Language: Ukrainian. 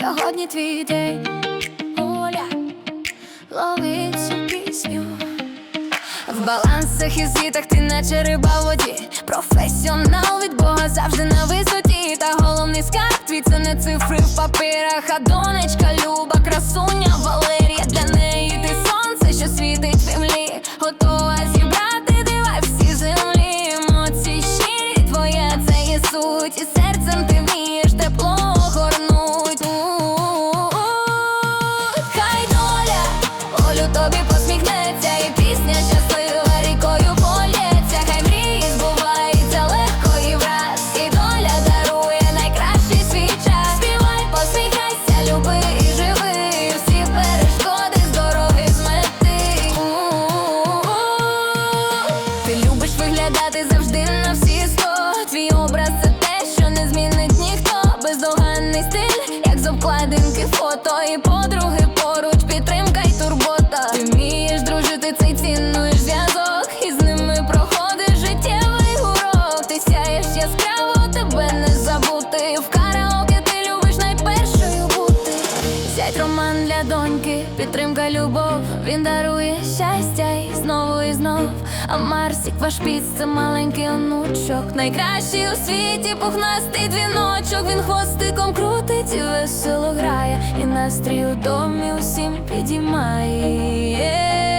Сьогодні твій день, Оля, лови цю пісню. В балансах і звітах ти наче риба в воді. Професіонал від Бога завжди на висоті. Та головний скарб твій це не цифри в папірах. А донечка люба, красуня Валерія і подруги поруч, підтримка й турбота. Ти вмієш дружити, цей цінуєш зв'язок, і з ними проходиш життєвий урок. Ти сяєш яскраво, тебе не забути. В караоке ти любиш найпершою бути. Сядь роман для доньки, підтримка, любов. Він дарує щастя і знову і знов. А Марсік ваш піц це маленький онучок. Найкращий у світі пухнастий дзвіночок. Він хвостиком крутить і весело. І настрій у домі усім підіймає.